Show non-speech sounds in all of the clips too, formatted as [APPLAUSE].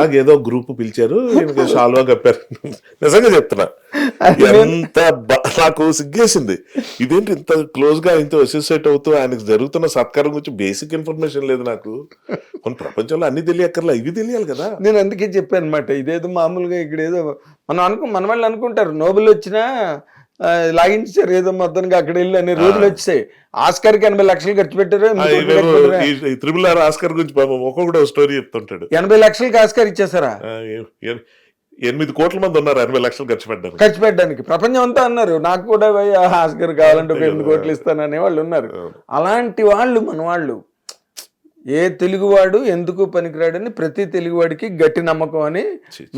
నాకు ఏదో గ్రూప్ పిలిచారు షాల్వా కప్పారు. నిజంగా చెప్తున్నా. ఎంత నాకు సిగ్గేసింది. ఇదేంటి ఇంత క్లోజ్గా ఇంత అసోసియేట్ అవుతూ ఆయనకు జరుగుతున్న సత్కారం గురించి బేసిక్ ఇన్ఫర్మేషన్ లేదు నాకు. కొన్ని ప్రపంచంలో అన్ని తెలియక్కర్లా ఇవి తెలియాలి కదా. నేను అందుకే చెప్పాను అనమాట ఇదేదో మామూలుగా ఇక్కడ ఏదో మనం అనుకు మన వాళ్ళు అనుకుంటారు. నోబెల్ వచ్చినా లాగించారు ఏదో మొత్తానికి అక్కడ వెళ్ళి అనే రోజులు వచ్చాయి ఆస్కార్కి ఎనభై లక్షలు ఖర్చు పెట్టారు త్రిబుల్ ఆర్ ఆస్కర్ గురించి పాపం ఒక్కొక్కడు స్టోరీ చెప్తుంటాడు. ఎనభై లక్షలకి ఆస్కార్ ఇచ్చేసారా ఎనిమిది కోట్ల మంది ఉన్నారు ఎనభై లక్షలు ఖర్చు పెట్టారు ఖర్చు పెట్టడానికి. ప్రపంచం అంతా అన్నారు నాకు కూడా ఆస్కార్ కావాలంటే ఒక ఎనిమిది కోట్లు ఇస్తాననే వాళ్ళు ఉన్నారు. అలాంటి వాళ్ళు మన వాళ్ళు ఏ తెలుగువాడు ఎందుకు పనికిరాడని ప్రతి తెలుగువాడికి గట్టి నమ్మకం అని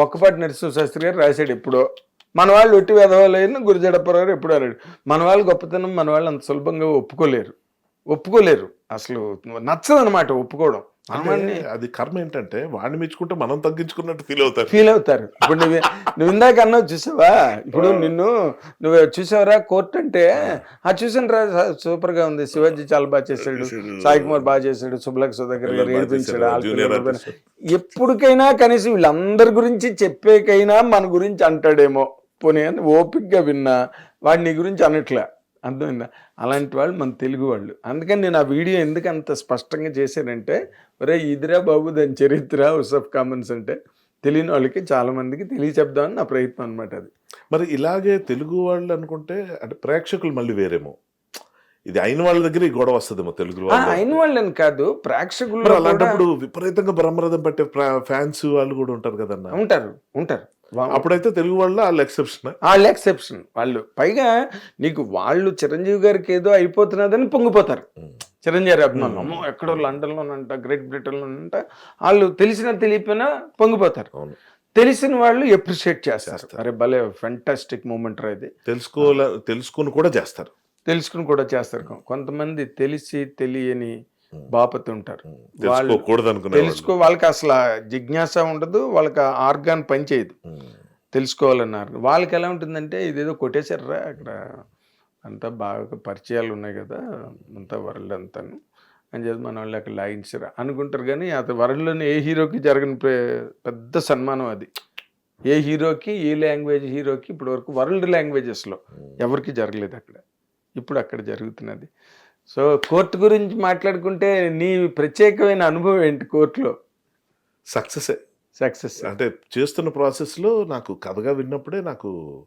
మొక్కపాటి నరసింహ శాస్త్రి గారు రాశాడు ఎప్పుడో. మన వాళ్ళు ఒట్టి వెధవాలైన గురుజడప్పరావు గారు ఎప్పుడు అన్నాడు మన వాళ్ళు గొప్పతనం మన వాళ్ళు అంత సులభంగా ఒప్పుకోలేరు. ఒప్పుకోలేరు. అసలు నచ్చదు అనమాట ఒప్పుకోవడం అది కర్మ ఏంటంటే వాడిని మెచ్చుకుంటే మనం తగ్గించుకున్నట్టు ఫీల్ అవుతారు. ఫీల్ అవుతారు. ఇప్పుడు నువ్వు నువ్వు ఇందాక అన్నావు చూసావా? ఇప్పుడు నిన్ను నువ్వు చూసావరా కోర్ట్ అంటే? ఆ. చూసాను రా సూపర్గా ఉంది. శివాజీ చాలా బాగా చేశాడు. సాయి కుమార్ బాగా చేశాడు. సుబ్బలక్ సుధాకర్ గారు ఏడిపించాడు. ఎప్పటికైనా కనీసం వీళ్ళందరి గురించి చెప్పేకైనా మన గురించి అంటాడేమో. పోనీ అని ఓపిక్గా విన్నా. వాడు నీ గురించి అనట్లే. అర్థమైందా? అలాంటి వాళ్ళు మన తెలుగు వాళ్ళు. అందుకని నేను ఆ వీడియో ఎందుకు అంత స్పష్టంగా చేశానంటే ఒరే ఇదిరా బాబు దాని చరిత్ర ఉసఫ్ కామన్స్ అంటే తెలియని వాళ్ళకి చాలా మందికి తెలియచెప్దామని నా ప్రయత్నం అనమాట అది. మరి ఇలాగే తెలుగు వాళ్ళు అనుకుంటే అంటే ప్రేక్షకులు మళ్ళీ వేరేమో. ఇది అయిన వాళ్ళ దగ్గర ఈ గొడవ వస్తుందేమో తెలుగు అయిన వాళ్ళని కాదు ప్రేక్షకులు అలాంటప్పుడు విపరీతంగా బ్రహ్మరథం పట్టే ఫ్యాన్స్ వాళ్ళు కూడా ఉంటారు కదన్న? ఉంటారు ఉంటారు. అప్పుడైతే తెలుగు వాళ్ళ వాళ్ళు ఎక్సెప్షన్ వాళ్ళు ఎక్సెప్షన్ వాళ్ళు పైగా నీకు వాళ్ళు చిరంజీవి గారికి ఏదో అయిపోతున్నదని పొంగిపోతారు. చిరంజీవి అభిమానులు. అమ్మో ఎక్కడో లండన్లోనంట గ్రేట్ బ్రిటన్లోనంట వాళ్ళు తెలిసినా తెలియపోయినా పొంగిపోతారు. తెలిసిన వాళ్ళు ఎప్రిషియేట్ చేస్తారు. అరే భలే ఫెంటాస్టిక్ మూమెంట్ ఇది. తెలుసుకోలే తెలుసుకుని కూడా చేస్తారు. తెలుసుకుని కూడా చేస్తారు. కొంతమంది తెలిసి తెలియని బాపతి ఉంటారు వాళ్ళు తెలుసుకో వాళ్ళకి అసలు జిజ్ఞాస ఉండదు వాళ్ళకి ఆర్గాన్ పనిచేయదు తెలుసుకోవాలన్నారు. వాళ్ళకి ఎలా ఉంటుందంటే ఇదేదో కొట్టేశారా అక్కడ. అంతా బాగా పరిచయాలు ఉన్నాయి కదా అంతా వరల్డ్ అంతాను. అని చెప్పి మన వాళ్ళు అక్కడ లాగించారు అనుకుంటారు కానీ అతను వరల్డ్లోని ఏ హీరోకి జరగని పెద్ద సన్మానం అది. ఏ హీరోకి ఏ లాంగ్వేజ్ హీరోకి ఇప్పటి వరకు వరల్డ్ లాంగ్వేజెస్లో ఎవరికి జరగలేదు అక్కడ. ఇప్పుడు అక్కడ జరుగుతున్నది. సో కోర్టు గురించి మాట్లాడుకుంటే నీ ప్రత్యేకమైన అనుభవం ఏంటి కోర్టులో? సక్సెస్. సక్సెస్. అంటే చేస్తున్న ప్రాసెస్లో నాకు కథగా విన్నప్పుడే నాకు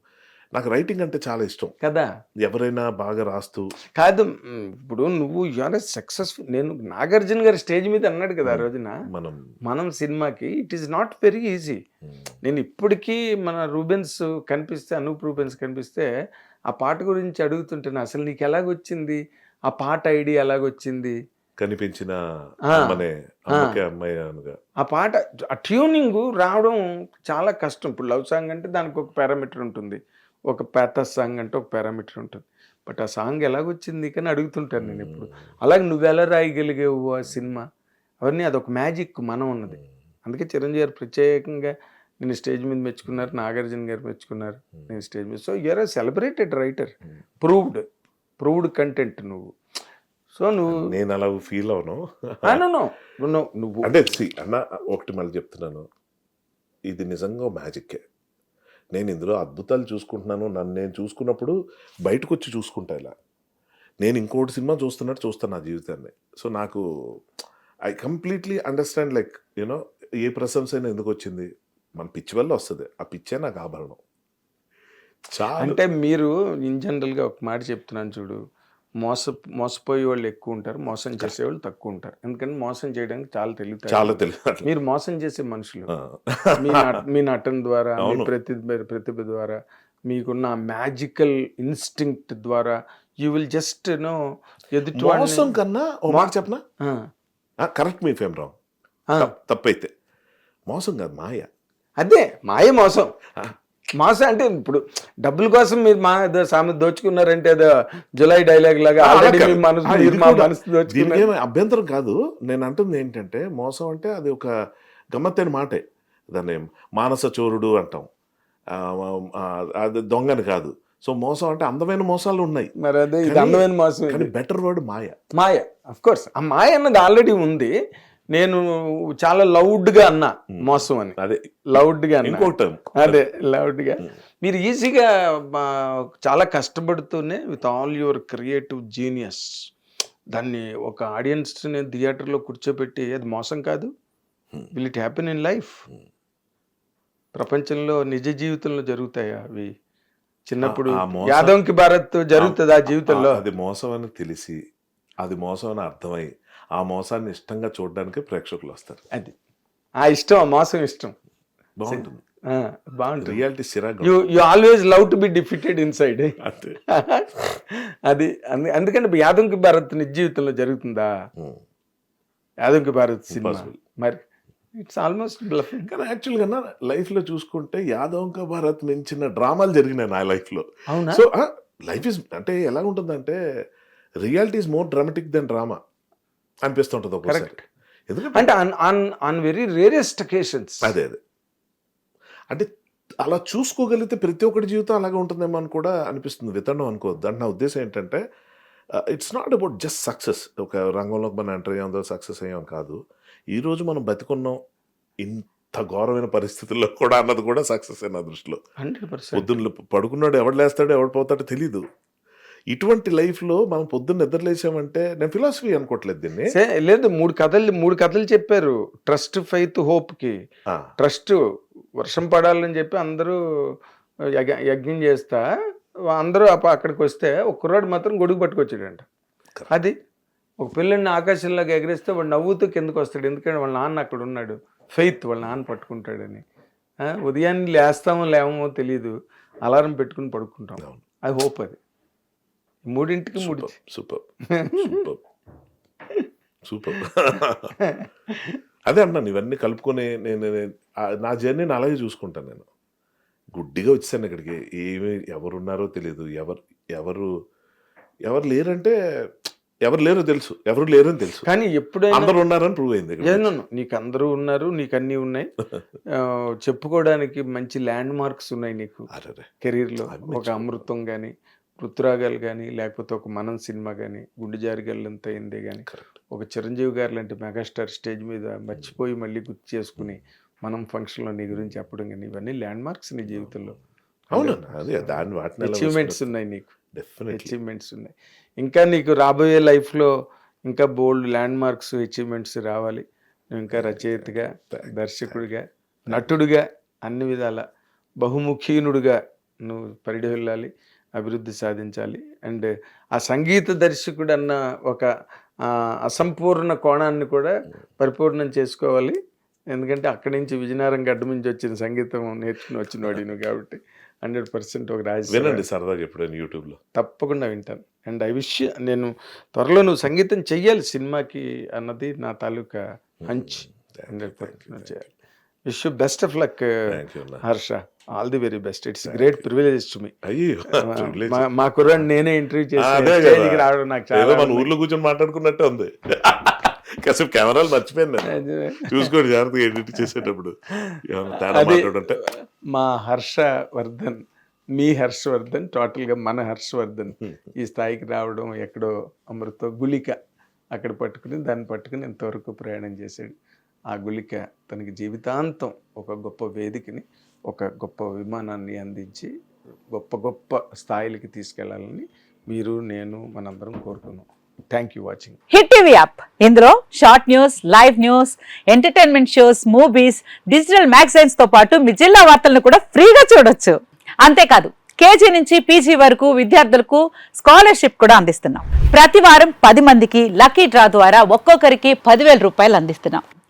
నాకు రైటింగ్ అంటే చాలా ఇష్టం. కదా? ఎవరైనా బాగా రాస్తూ. కాదు ఇప్పుడు నువ్వు యూఆర్ సక్సెస్ఫుల్ నేను నాగార్జున గారి స్టేజ్ మీద అన్నాడు కదా ఆ రోజున. మనం మనం సినిమాకి it is not very easy నేను ఇప్పటికీ మన రూబెన్స్ కనిపిస్తే అనూప్ రూబెన్స్ కనిపిస్తే ఆ పాట గురించి అడుగుతుంటాను అసలు నీకు ఎలాగొచ్చింది ఆ పాట ఐడియా ఎలాగొచ్చింది? కనిపించిన ఆ. పాట ఆ ట్యూనింగ్ రావడం చాలా కష్టం. ఇప్పుడు లవ్ సాంగ్ అంటే దానికి ఒక పారామీటర్ ఉంటుంది. ఒక ప్యాథస్ సాంగ్ అంటే ఒక పారామీటర్ ఉంటుంది. బట్ ఆ సాంగ్ ఎలాగొచ్చింది కానీ అడుగుతుంటాను నేను ఇప్పుడు అలాగే నువ్వు ఎలా రాయగలిగేవు ఆ సినిమా? అవన్నీ అదొక మ్యాజిక్ మనం ఉన్నది. అందుకే చిరంజీవి గారు ప్రత్యేకంగా నేను స్టేజ్ మీద మెచ్చుకున్నారు నాగార్జున గారు మెచ్చుకున్నారు నేను స్టేజ్ మీద. So you are celebrated writer proved proved content నువ్వు. సో నువ్వు నేను అలా ఫీల్ అవను నువ్వు అంటే see, అన్న ఒకటి మళ్ళీ చెప్తున్నాను. ఇది నిజంగా మ్యాజిక్కే. నేను ఇందులో అద్భుతాలు చూసుకుంటున్నాను. నన్ను నేను చూసుకున్నప్పుడు బయటకు వచ్చి చూసుకుంటా ఇలా. నేను ఇంకోటి సినిమా చూస్తున్నట్టు చూస్తాను నా జీవితాన్ని. సో నాకు I completely understand like you know a ప్రశంస అయినా ఎందుకు వచ్చింది? మన పిచ్చి వల్ల వస్తుంది. ఆ పిచ్చే నాకు ఆభరణం. అంటే మీరు ఇన్ జనరల్గా ఒక మాట చెప్తున్నాను చూడు. మోస మోసపోయే వాళ్ళు ఎక్కువ ఉంటారు మోసం చేసేవాళ్ళు తక్కువ ఉంటారు. ఎందుకంటే మోసం చేయడానికి చాలా తెలియదు చాలా తెలియదు మీరు మోసం చేసే మనుషులు. మీ మీ నటన ద్వారా మీ అవును. ప్రతిభ ద్వారా మీకున్న మ్యాజికల్ ఇన్స్టింక్ట్ ద్వారా యూ విల్ జస్ట్ నో ఎదుటి మోసం కన్నా ఓ మాట చెప్పనా? కరెక్ట్ మీ ఫేమ్ ఆ. తప్పైతే. మోసం కాదు మాయ. అదే మాయ మోసం. మోసం అంటే ఇప్పుడు డబ్బుల కోసం మీరు మా ఏదో సామెత దోచుకున్నారంటే ఏదో జులై డైలాగ్ లాగా ఆల్రెడీ. మనసు అభ్యంతరం కాదు. నేను అంటుంది ఏంటంటే మోసం అంటే అది ఒక గమ్మత్తైన మాటే. దాన్ని మానస చోరుడు అంటాం. అది దొంగని కాదు. సో మోసం అంటే అందమైన మోసాలు ఉన్నాయి. మరి అదే అందమైన మోసం కానీ. బెటర్ వర్డ్ మాయ. మాయ అఫ్ కోర్స్ ఆ మాయ అన్నది ఆల్రెడీ ఉంది. నేను చాలా లౌడ్గా అన్నా మోసం అని. అదే. లౌడ్గా అన్నా. ఇంకో టర్మ్ అదే లౌడ్గా మీరు ఈజీగా చాలా కష్టపడుతూనే with all your creative genius దాన్ని ఒక ఆడియన్స్ని థియేటర్లో కూర్చోబెట్టి అది మోసం కాదు. Will it happen in life ప్రపంచంలో నిజ జీవితంలో జరుగుతాయా అవి? చిన్నప్పుడు యాదవ్కి భారత్ జరుగుతుంది ఆ జీవితంలో? అది మోసం అని తెలిసి అది మోసం అని అర్థమై ఆ మోసాన్ని ఇష్టంగా చూడడానికి ప్రేక్షకులు వస్తారు. అది. ఆ ఇష్టం ఆ మోసం ఇష్టం. బాగుంటుంది. బాగుంటుంది. Reality సిరాగా you you always love to be defeated inside అంతే. [LAUGHS] అది అందు- అందుకని యాదవ్కి భారత్ నిజ జీవితంలో జరుగుతుందా? ఉమ్. యాదవ్కి భారత్ సినిమా. మరి ఇట్స్ ఆల్మోస్ట్ బ్లఫింగ్ కానీ యాక్చువల్గా లైఫ్లో చూసుకుంటే యాదవ్ కా భారత్ మించిన డ్రామాలు జరిగినాయి నా లైఫ్లో అవునా? సో లైఫ్ ఇస్ అంటే ఎలా ఉంటుందంటే reality is more dramatic than drama. అనిపిస్తుంటుంది Correct. ఎందుకంటే అంటే on on very rarest occasions అదే అదే. అంటే అలా చూసుకోగలిగితే ప్రతి ఒక్కటి జీవితం అలాగే ఉంటుందేమో అని కూడా అనిపిస్తుంది. విత్తనం అనుకోవద్దు. అంటే నా ఉద్దేశం ఏంటంటే it's not about just success ఒక రంగంలోకి మనం ఎంటర్ అయ్యాం సక్సెస్ అయ్యాం కాదు. ఈరోజు మనం బతికున్నాం ఇంత ఘోరమైన పరిస్థితుల్లో కూడా అన్నది కూడా సక్సెస్ నా దృష్టిలో. పొద్దున్న పడుకున్నాడు ఎవడు లేస్తాడో ఎవడు పోతాడో తెలీదు. ఇటువంటి లైఫ్లో మనం పొద్దున్న నిద్ర లేచామంటే నేను ఫిలాసఫీ అనుకోవట్లేదు దీన్ని. లేదు మూడు కథలు మూడు కథలు చెప్పారు. ట్రస్ట్ ఫైత్ హోప్కి ఆ, ట్రస్ట్ వర్షం పడాలని చెప్పి అందరూ యజ్ఞ- చేస్తా అందరూ అక్కడికి వస్తే ఒక కుర్రాడు మాత్రం గొడుగు పట్టుకొచ్చాడంట. అది. ఒక పిల్లని ఆకాశంలోకి ఎగరేస్తే వాడు నవ్వుతూ కిందకు వస్తాడు. ఎందుకంటే వాళ్ళ నాన్న అక్కడ ఉన్నాడు. ఫెయిత్ వాళ్ళ నాన్న పట్టుకుంటాడని. ఉదయాన్నే లేస్తామో లేవమో తెలియదు అలారం పెట్టుకుని పడుకుంటాం. అది హోప్ అది. మూడింటికి మూడు సూపర్ సూపర్. సూపర్. అదే అన్నాను ఇవన్నీ కలుపుకొని నేను నా జర్నీని అలాగే చూసుకుంటాను నేను. గుడ్డిగా వచ్చాను ఇక్కడికి. ఏమి ఎవరున్నారో తెలియదు ఎవరు ఎవరు ఎవరు లేరంటే ఎవరు లేరో తెలుసు. ఎవరు లేరని తెలుసు. కానీ ఎప్పుడైనా అందరు ఉన్నారని ప్రూవ్ అయింది నీకు అందరూ ఉన్నారు నీకు అన్నీ ఉన్నాయి. [LAUGHS] చెప్పుకోవడానికి మంచి ల్యాండ్ మార్క్స్ ఉన్నాయి నీకు. కెరీర్లో ఒక అమృతం కానీ ఋతురాగాలు కానీ లేకపోతే ఒక మనం సినిమా కానీ గుండె జారిగల్లంత అయిందే కానీ ఒక చిరంజీవి గారు లాంటి మెగాస్టార్ స్టేజ్ మీద మర్చిపోయి మళ్ళీ గుర్తు చేసుకుని మనం ఫంక్షన్లో నీ గురించి చెప్పడం కానీ ఇవన్నీ ల్యాండ్ మార్క్స్ నీ జీవితంలో. అవునన్నా అదే దాన్ని వాటిని అచీవ్మెంట్స్ ఉన్నాయి నీకు. అచీవ్మెంట్స్ ఉన్నాయి. ఇంకా నీకు రాబోయే లైఫ్లో ఇంకా బోల్డ్ ల్యాండ్ మార్క్స్ అచీవ్మెంట్స్ రావాలి. నువ్వు ఇంకా రచయితగా దర్శకుడిగా నటుడిగా అన్ని విధాల బహుముఖీనుడిగా నువ్వు పరిడి వెళ్ళాలి అభివృద్ధి సాధించాలి. అండ్ ఆ సంగీత దర్శకుడు అన్న ఒక అసంపూర్ణ కోణాన్ని కూడా పరిపూర్ణం చేసుకోవాలి. ఎందుకంటే అక్కడి నుంచి విజయనగరం గడ్డ నుంచి వచ్చిన సంగీతం నేర్చుకుని వచ్చిన వాడి నువ్వు కాబట్టి హండ్రెడ్ పర్సెంట్ ఒక రాజ వినండి సరదాగా ఎప్పుడైనా యూట్యూబ్లో. తప్పకుండా వింటాను. అండ్ ఐ విష్ నేను త్వరలో నువ్వు సంగీతం చెయ్యాలి సినిమాకి అన్నది నా తాలూకా హంచ్. హండ్రెడ్ పర్సెంట్ చేయాలి. Wish best of luck you Harsha all the very best it's great privilege to me. మా కుర్రాన్ని నేనే ఇంటర్వ్యూ చేసి రావడం నాకు చాలా మన ఊర్లో కూర్చొని మాట్లాడుకున్నట్టే ఉంది. [LAUGHS] కాసేపు కెమెరాలు మర్చిపోయాను ఆనందం. చూసుకోండి జాగ్రత్తగా ఎడిట్ చేసేటప్పుడు. తేడా అది మాట్లాడుంటే. మా హర్షవర్ధన్ మీ హర్షవర్ధన్ టోటల్గా మన హర్షవర్ధన్ [LAUGHS] ఈ స్థాయికి రావడం ఎక్కడో అమృతో గులిక అక్కడ పట్టుకుని దాన్ని పట్టుకుని ఇంతవరకు ప్రయాణం చేశాడు. ఆ గుళిక తనకి జీవితాంతం ఒక గొప్ప వేదికని ఒక గొప్ప విమానాన్ని అందించి గొప్ప గొప్ప స్థాయిలకి తీసుకెళ్ళాలని మీరు నేను మనందరం కోరుకున్నాం. Thank you watching hit TV app. ఇందులో short news live news entertainment shows movies digital మ్యాగజైన్స్తో పాటు మీ జిల్లా వార్తలను కూడా ఫ్రీగా చూడొచ్చు. అంతేకాదు కేజీ నుంచి పీజీ వరకు విద్యార్థులకు స్కాలర్షిప్ కూడా అందిస్తున్నాం. ప్రతి వారం పది మందికి లక్కీ డ్రా ద్వారా ఒక్కొక్కరికి పదివేల రూపాయలు అందిస్తున్నాం.